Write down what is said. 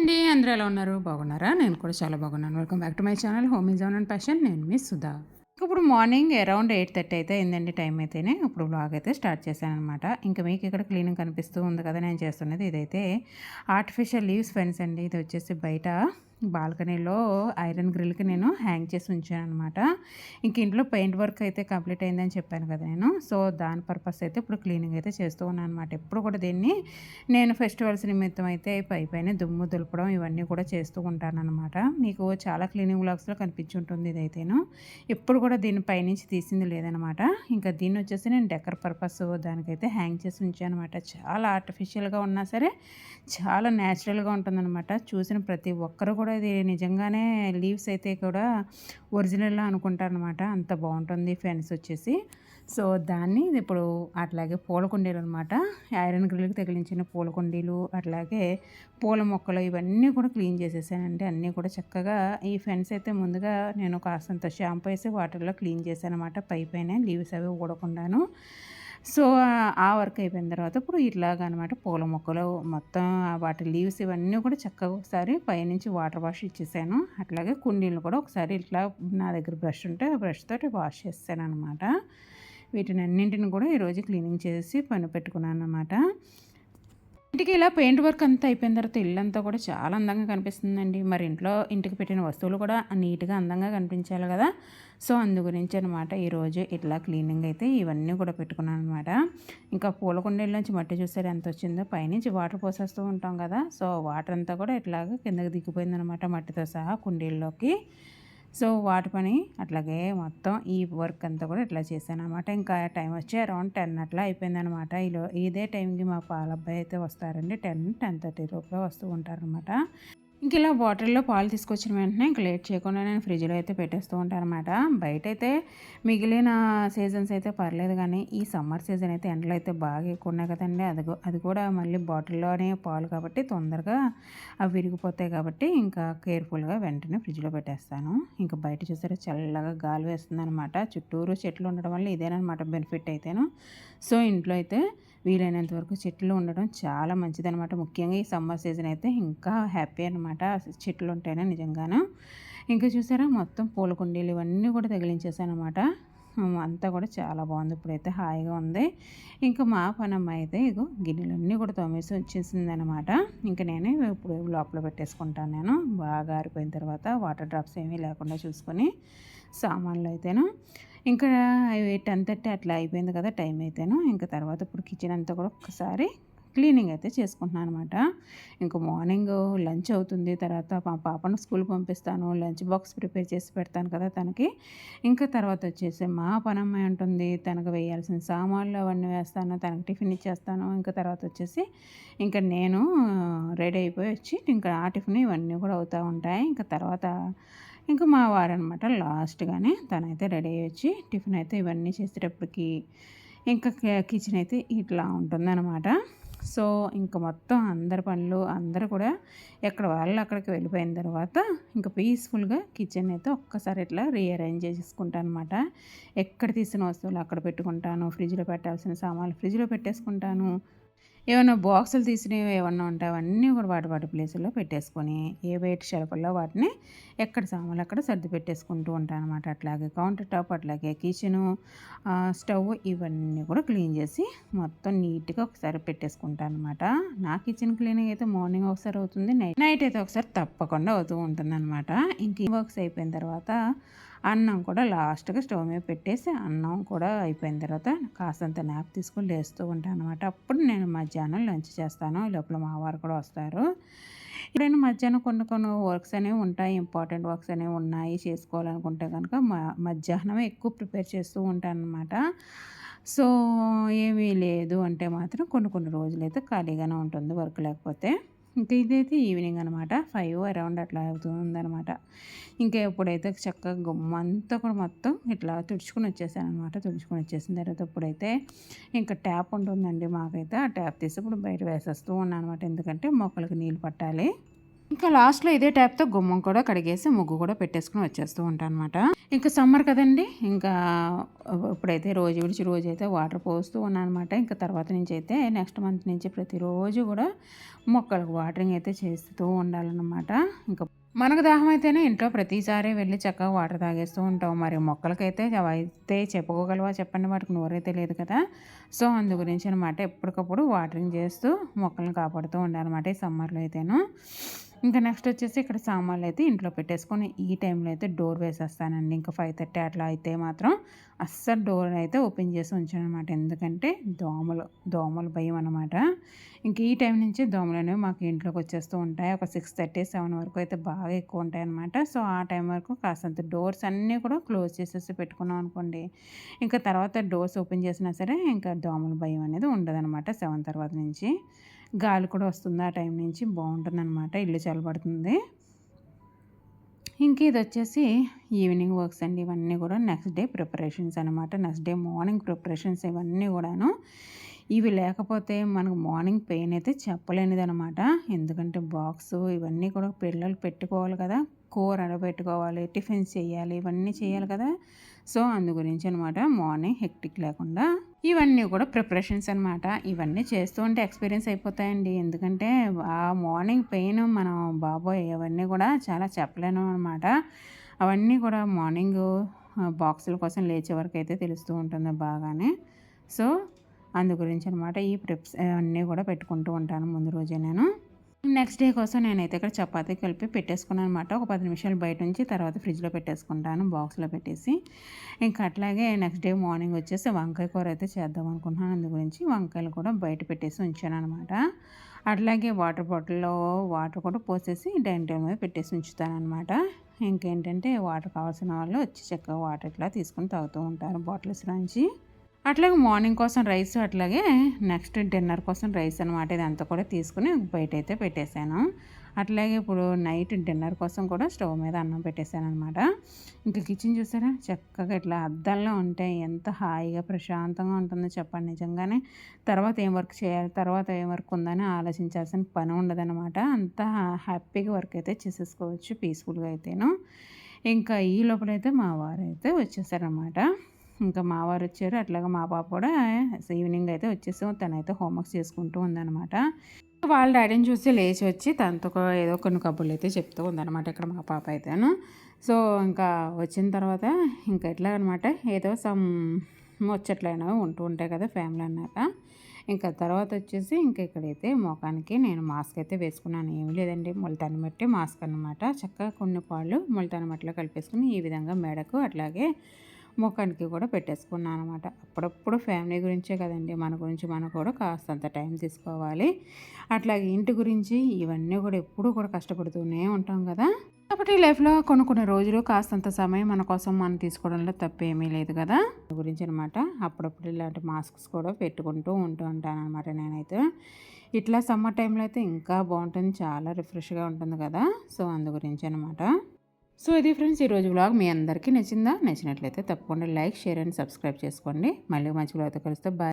అండి? అందరూ ఎలా ఉన్నారు? బాగున్నారా? నేను కూడా చాలా బాగున్నాను. Welcome back to my channel home is on and passion నేను మీ సుధా. ఇప్పుడు మార్నింగ్ అరౌండ్ ఎయిట్ థర్టీ అయితే అయిందండి టైం అయితేనే? ఇప్పుడు బ్లాగ్ అయితే స్టార్ట్ చేశాను అనమాట ఇంకా మీకు ఇక్కడ క్లీనింగ్ కనిపిస్తూ ఉంది కదా నేను చేస్తున్నది ఇదైతే ఆర్టిఫిషియల్ లీవ్స్ ఫెన్స్ అండి. ఇది వచ్చేసి బయట బాల్కనీలో ఐరన్ గ్రిల్కి నేను హ్యాంగ్ చేసి ఉంచాను అనమాట ఇంక ఇంట్లో పెయింట్ వర్క్ అయితే కంప్లీట్ అయిందని చెప్పాను కదా నేను. సో దాని పర్పస్ అయితే ఇప్పుడు క్లీనింగ్ అయితే చేస్తూ ఉన్నాను అనమాట ఎప్పుడు కూడా దీన్ని నేను ఫెస్టివల్స్ నిమిత్తం అయితే పై పైన దుమ్ము దులపడం ఇవన్నీ కూడా చేస్తూ ఉంటాను అనమాట మీకు చాలా క్లీనింగ్ బ్లాగ్స్లో కనిపించి ఉంటుంది ఇదైతేను. ఎప్పుడు కూడా దీన్ని పైనుంచి తీసింది లేదనమాట ఇంకా దీన్ని వచ్చేసి నేను డెకర్ పర్పస్ దానికైతే హ్యాంగ్ చేసి ఉంచాను అనమాట చాలా ఆర్టిఫిషియల్గా ఉన్నా సరే చాలా న్యాచురల్గా ఉంటుందన్నమాట. చూసిన ప్రతి ఒక్కరు కూడా ఇది నిజంగానే లీవ్స్ అయితే కూడా ఒరిజినల్లో అనుకుంటారు అనమాట అంత బాగుంటుంది ఫెన్స్ వచ్చేసి. సో దాన్ని ఇప్పుడు అట్లాగే పూల కుండీలు అనమాట ఐరన్ గ్రిల్కి తగిలించిన పూల కుండీలు అట్లాగే పూల మొక్కలు ఇవన్నీ కూడా క్లీన్ చేసేసానండి. అన్నీ కూడా చక్కగా ఈ ఫెన్స్ అయితే ముందుగా నేను కాస్తంత షాంపూ వేసి వాటర్లో క్లీన్ చేశాను అనమాట పై పైన లీవ్స్ అవి ఊడకుండాను. సో ఆ వర్క్ అయిపోయిన తర్వాత ఇప్పుడు ఇట్లాగా అనమాట పూల మొక్కలు మొత్తం వాటి లీవ్స్ ఇవన్నీ కూడా చక్కగా ఒకసారి పైనుంచి వాటర్ వాష్ ఇచ్చేసాను. అట్లాగే కుండీలు కూడా ఒకసారి ఇట్లా నా దగ్గర బ్రష్ ఉంటే ఆ బ్రష్ తోటి వాష్ చేస్తాను అనమాట వీటిని అన్నింటిని కూడా ఈరోజు క్లీనింగ్ చేసి పని పెట్టుకున్నాను అనమాట ఇంటికి ఇలా పెయింట్ వర్క్ అంతా అయిపోయిన తర్వాత ఇల్లంతా కూడా చాలా అందంగా కనిపిస్తుందండి. మరి ఇంట్లో ఇంటికి పెట్టిన వస్తువులు కూడా నీట్గా అందంగా కనిపించాలి కదా. సో అందు గురించి అనమాట ఈరోజు ఇట్లా క్లీనింగ్ అయితే ఇవన్నీ కూడా పెట్టుకున్నాను అనమాట ఇంకా పూల కుండీల నుంచి మట్టి చూస్తే ఎంత వచ్చిందో? పైనుంచి వాటర్ పోసేస్తూ ఉంటాం కదా. సో వాటర్ అంతా కూడా ఇట్లాగా కిందకి దిగిపోయిందనమాట మట్టితో సహా కుండీల్లోకి. సో వాటి పని అట్లాగే మొత్తం ఈ వర్క్ అంతా కూడా ఇట్లా చేశాను అనమాట ఇంకా టైం వచ్చి అరౌండ్ టెన్ అట్లా అయిపోయిందనమాట ఇలా ఇదే టైంకి మా పాల అబ్బాయి అయితే వస్తారండి. టెన్ టెన్ థర్టీ లోపల వస్తూ ఉంటారనమాట ఇంక ఇలా బాటిల్లో పాలు తీసుకొచ్చిన వెంటనే ఇంక లేట్ చేయకుండా నేను ఫ్రిడ్జ్లో అయితే పెట్టేస్తూ ఉంటాను అనమాట బయట అయితే మిగిలిన సీజన్స్ అయితే పర్లేదు కానీ ఈ సమ్మర్ సీజన్ అయితే ఎండలు అయితే బాగా ఎక్కువ ఉన్నాయి కదండి. అది అది కూడా మళ్ళీ బాటిల్లోనే పాలు కాబట్టి తొందరగా అవి విరిగిపోతాయి కాబట్టి ఇంకా కేర్ఫుల్గా వెంటనే ఫ్రిడ్జ్లో పెట్టేస్తాను. ఇంకా బయట చూసారా చల్లగా గాలి వేస్తుంది అనమాట చుట్టూరు చెట్లు ఉండడం వల్ల ఇదేనమాట బెనిఫిట్ అయితేను. సో ఇంట్లో అయితే వీలైనంత వరకు చెట్లు ఉండడం చాలా మంచిదనమాట ముఖ్యంగా ఈ సమ్మర్ సీజన్ అయితే ఇంకా హ్యాపీ అనమాట చెట్లు ఉంటేనే నిజంగాను. ఇంకా చూసారా మొత్తం పూల కుండీలు ఇవన్నీ కూడా తగిలించేసాను అనమాట అంతా కూడా చాలా బాగుంది. ఇప్పుడైతే హాయిగా ఉంది. ఇంకా మా పనమ్మ అయితే ఇగో గిన్నెలన్నీ కూడా తోమేసి వచ్చేసింది అనమాట ఇంకా నేనే ఇప్పుడు లోపల పెట్టేసుకుంటాను నేను. బాగా ఆరిపోయిన తర్వాత వాటర్ డ్రాప్స్ ఏమీ లేకుండా చూసుకొని సామాన్లు అయితేను. ఇంకా టెన్ థర్టీ అట్లా అయిపోయింది కదా టైం అయితేను. ఇంకా తర్వాత ఇప్పుడు కిచెన్ అంతా కూడా ఒక్కసారి క్లీనింగ్ అయితే చేసుకుంటున్నాను అనమాట ఇంకా మార్నింగ్ లంచ్ అవుతుంది. తర్వాత మా పాపను స్కూల్ పంపిస్తాను. లంచ్ బాక్స్ ప్రిపేర్ చేసి పెడతాను కదా తనకి. ఇంకా తర్వాత వచ్చేసి మా పనమ్మాయి ఉంటుంది. తనకు వేయాల్సిన సామాన్లు అవన్నీ వేస్తాను. తనకు టిఫిన్ ఇచ్చేస్తాను. ఇంకా తర్వాత వచ్చేసి ఇంకా నేను రెడీ అయిపోయి వచ్చి ఇంకా ఆ టిఫిన్ ఇవన్నీ కూడా అవుతూ ఉంటాయి. ఇంకా తర్వాత ఇంకా మా వారనమాట లాస్ట్గానే తనైతే రెడీ అయ్యి వచ్చి టిఫిన్ అయితే ఇవన్నీ చేసేటప్పటికి ఇంకా కిచెన్ అయితే ఇట్లా ఉంటుందన్నమాట సో ఇంకా మొత్తం అందరి పనులు అందరూ కూడా ఎక్కడ వాళ్ళు అక్కడికి వెళ్ళిపోయిన తర్వాత ఇంకా పీస్ఫుల్గా కిచెన్ అయితే ఒక్కసారి ఇట్లా రీఅరేంజ్ చేసుకుంటాను అనమాట ఎక్కడ తీసిన వస్తువులు అక్కడ పెట్టుకుంటాను ఫ్రిడ్జ్లో పెట్టాల్సిన సామాన్లు ఫ్రిడ్జ్లో పెట్టేసుకుంటాను ఏమైనా బాక్సులు తీసినవి ఏమన్నా ఉంటే అవన్నీ కూడా వాటి వాటి ప్లేసుల్లో పెట్టేసుకొని ఏ బయట షెల్ఫల్లో వాటిని ఎక్కడ సామాన్లు అక్కడ సర్ది పెట్టేసుకుంటూ ఉంటాను అనమాట అట్లాగే కౌంటర్ టాప్ అట్లాగే కిచెను స్టవ్ ఇవన్నీ కూడా క్లీన్ చేసి మొత్తం నీట్గా ఒకసారి పెట్టేసుకుంటాను అనమాట నా కిచెన్ క్లీనింగ్ అయితే మార్నింగ్ ఒకసారి అవుతుంది నైట్ నైట్ అయితే ఒకసారి తప్పకుండా అవుతూ ఉంటుంది అనమాట ఇంక వర్క్స్ అయిపోయిన తర్వాత అన్నం కూడా లాస్ట్గా స్టవ్ మీద పెట్టేసి అన్నం కూడా అయిపోయిన తర్వాత కాస్తంత నాప్ తీసుకొని లేస్తూ ఉంటాను అనమాట అప్పుడు నేను మధ్యాహ్నం లంచ్ చేస్తాను. లోపల మా వారు కూడా వస్తారు. ఎప్పుడైనా మధ్యాహ్నం కొన్ని కొన్ని వర్క్స్ అనేవి ఉంటాయి. ఇంపార్టెంట్ వర్క్స్ అనేవి ఉన్నాయి. చేసుకోవాలనుకుంటే కనుక మధ్యాహ్నమే ఎక్కువ ప్రిపేర్ చేస్తూ ఉంటాను అనమాట సో ఏమీ లేదు అంటే మాత్రం కొన్ని కొన్ని రోజులైతే ఖాళీగానే ఉంటుంది వర్క్ లేకపోతే. ఇంకా ఇదైతే ఈవినింగ్ అనమాట ఫైవ్ అరౌండ్ అట్లా అవుతుందనమాట ఇంకా ఎప్పుడైతే చక్కగా గుమ్మంతా కూడా మొత్తం ఇట్లా తుడుచుకుని వచ్చేసాను అనమాట తుడుచుకుని వచ్చేసిన తర్వాత ఇప్పుడైతే ఇంకా ట్యాప్ ఉంటుందండి మాకైతే. ఆ ట్యాప్ తీసి ఇప్పుడు బయట వేసేస్తూ ఉన్నాను అనమాట ఎందుకంటే మొక్కలకి నీళ్ళు పట్టాలి. ఇంకా లాస్ట్లో ఇదే ట్యాప్తో గుమ్మం కూడా కడిగేసి ముగ్గు కూడా పెట్టేసుకుని వచ్చేస్తూ ఉంటాను అనమాట ఇంకా సమ్మర్ కదండి ఇంకా ఇప్పుడైతే రోజు విడిచి రోజు అయితే వాటర్ పోస్తూ ఉన్నాను అనమాట ఇంకా తర్వాత నుంచి అయితే నెక్స్ట్ మంత్ నుంచి ప్రతిరోజు కూడా మొక్కలకు వాటరింగ్ అయితే చేస్తూ ఉండాలన్నమాట. ఇంకా మనకు దాహం అయితేనే ఇంట్లో ప్రతిసారి వెళ్ళి చక్కగా వాటర్ తాగేస్తూ ఉంటాం. మరి మొక్కలకైతే అయితే చెప్పుకోగలవా చెప్పండి వాటికి నోరైతే లేదు కదా. సో అందు గురించి అనమాట ఎప్పటికప్పుడు వాటరింగ్ చేస్తూ మొక్కలను కాపాడుతూ ఉండాలన్నమాట ఈ సమ్మర్లో అయితేను. ఇంకా నెక్స్ట్ వచ్చేసి ఇక్కడ సామాన్లు అయితే ఇంట్లో పెట్టేసుకొని ఈ టైంలో అయితే డోర్ వేసేస్తానండి. ఇంకా ఫైవ్ థర్టీ అట్లా అయితే మాత్రం అస్సలు డోర్ అయితే ఓపెన్ చేసి ఉంచాను అనమాట ఎందుకంటే దోమలు దోమలు భయం అనమాట ఇంక ఈ టైం నుంచి దోమలు అనేవి మాకు ఇంట్లోకి వచ్చేస్తూ ఉంటాయి. ఒక సిక్స్ థర్టీ సెవెన్ వరకు అయితే బాగా ఎక్కువ ఉంటాయి అనమాట సో ఆ టైం వరకు కాస్తంత డోర్స్ అన్నీ కూడా క్లోజ్ చేసేసి పెట్టుకున్నాం అనుకోండి. ఇంకా తర్వాత డోర్స్ ఓపెన్ చేసినా సరే ఇంకా దోమల భయం అనేది ఉండదన్నమాట సెవెన్ తర్వాత నుంచి. గాలి కూడా వస్తుంది ఆ టైం నుంచి. బాగుంటుంది అనమాట ఇల్లు చల్లబడుతుంది. ఇంక ఇది వచ్చేసి ఈవినింగ్ వర్క్స్ అండి. ఇవన్నీ కూడా నెక్స్ట్ డే ప్రిపరేషన్స్ అనమాట నెక్స్ట్ డే మార్నింగ్ ప్రిపరేషన్స్ ఇవన్నీ కూడాను. ఇవి లేకపోతే మనకు మార్నింగ్ పెయిన్ అయితే చెప్పలేనిది అనమాట ఎందుకంటే బాక్స్ ఇవన్నీ కూడా పిల్లలు పెట్టుకోవాలి కదా. కూర పెట్టుకోవాలి టిఫిన్స్ చేయాలి ఇవన్నీ చేయాలి కదా. సో అందు గురించి అనమాట మార్నింగ్ హెక్టిక్ లేకుండా ఇవన్నీ కూడా ప్రిపరేషన్స్ అనమాట ఇవన్నీ చేస్తూ ఉంటే ఎక్స్పీరియన్స్ అయిపోతాయండి. ఎందుకంటే ఆ మార్నింగ్ పెయిన్ మనం బాబోయ్ అవన్నీ కూడా చాలా చెప్పలేను అనమాట అవన్నీ కూడా మార్నింగ్ బాక్సుల కోసం లేచే వరకు అయితే తెలుస్తూ ఉంటుంది బాగానే. సో అందు గురించి అనమాట ఈ ప్రిప్స్ అన్నీ కూడా పెట్టుకుంటూ ఉంటాను ముందు రోజే నేను. నెక్స్ట్ డే కోసం నేనైతే ఇక్కడ చపాతీ కలిపి పెట్టేసుకున్నాను అనమాట ఒక పది నిమిషాలు బయట నుంచి తర్వాత ఫ్రిడ్జ్లో పెట్టేసుకుంటాను బాక్స్లో పెట్టేసి. ఇంకా అట్లాగే నెక్స్ట్ డే మార్నింగ్ వచ్చేసి వంకాయ కూర అయితే చేద్దాం అనుకుంటున్నాను. అందు గురించి వంకాయలు కూడా బయట పెట్టేసి ఉంచాను అనమాట అట్లాగే వాటర్ బాటిల్లో వాటర్ కూడా పోసేసి డైనింగ్ టేబుల్ మీద పెట్టేసి ఉంచుతాను అనమాట ఇంకేంటంటే వాటర్ కావాల్సిన వాళ్ళు వచ్చి చక్కగా వాటర్ ఇట్లా తీసుకొని తాగుతూ ఉంటారు బాటిల్స్ నుంచి అట్లాగే మార్నింగ్ కోసం రైస్ అట్లాగే నెక్స్ట్ డిన్నర్ కోసం రైస్ అనమాట ఇదంతా కూడా తీసుకుని బయట అయితే పెట్టేశాను. అట్లాగే ఇప్పుడు నైట్ డిన్నర్ కోసం కూడా స్టవ్ మీద అన్నం పెట్టేశాను అనమాట ఇంకా కిచెన్ చూసారా? చక్కగా ఇట్లా అద్దంలో ఉంటే ఎంత హాయిగా ప్రశాంతంగా ఉంటుందో చెప్పండి నిజంగానే. తర్వాత ఏం వర్క్ చేయాలి? తర్వాత ఏం వర్క్ ఉందని ఆలోచించాల్సిన పని ఉండదన్నమాట. అంత హ్యాపీగా వర్క్ అయితే చేసేసుకోవచ్చు పీస్ఫుల్గా అయితేను. ఇంకా ఈ లోపలైతే మా వారు అయితే వచ్చేసారనమాట ఇంకా మా వారు వచ్చారు. అట్లాగా మా పాప కూడా ఈవినింగ్ అయితే వచ్చేసి. తనైతే హోంవర్క్స్ చేసుకుంటూ ఉందనమాట వాళ్ళ డాడీని చూసి లేచి వచ్చి తనతో ఏదో కొన్ని కబుర్లు అయితే చెప్తూ ఉందన్నమాట ఇక్కడ మా పాప అయితేను. సో ఇంకా వచ్చిన తర్వాత ఇంకా ఎట్లా అనమాట ఏదో సమ్ ముచ్చట్లైనవి ఉంటూ ఉంటాయి కదా ఫ్యామిలీ అన్నాక. ఇంకా తర్వాత వచ్చేసి ఇంకా ఇక్కడైతే ముఖానికి నేను మాస్క్ అయితే వేసుకున్నాను. ఏమి లేదండి మొలతాన్ని మట్టి మాస్క్ అనమాట చక్కగా కొన్ని పాళ్ళు మొలతాన్ని మట్టిలో కలిపేసుకుని ఈ విధంగా మెడకు అట్లాగే ముఖానికి కూడా పెట్టేసుకున్నాను అనమాట అప్పుడప్పుడు ఫ్యామిలీ గురించే కదండి. మన గురించి మనం కూడా కాస్తంత టైం తీసుకోవాలి. అట్లాగే ఇంటి గురించి ఇవన్నీ కూడా ఎప్పుడూ కూడా కష్టపడుతూనే ఉంటాం కదా. కాబట్టి లైఫ్లో కొన్ని కొన్ని రోజులు కాస్తంత సమయం మన కోసం మనం తీసుకోవడంలో తప్పేమీ లేదు కదా. గురించి అనమాట అప్పుడప్పుడు ఇలాంటి మాస్క్స్ కూడా పెట్టుకుంటూ ఉంటూ ఉంటాను అనమాట నేనైతే. ఇట్లా సమ్మర్ టైంలో అయితే ఇంకా బాగుంటుంది. చాలా రిఫ్రెష్గా ఉంటుంది కదా. సో అందు గురించి అనమాట సో ఇది ఫ్రెండ్స్ ఈరోజు వ్లాగ్ మీ అందరికీ నచ్చిందా? నచ్చినట్లయితే తప్పకుండా లైక్ షేర్ అండ్ సబ్స్క్రైబ్ చేసుకోండి. మళ్ళీ మంచి వ్లాగ్తో కలిస్తే. బాయ్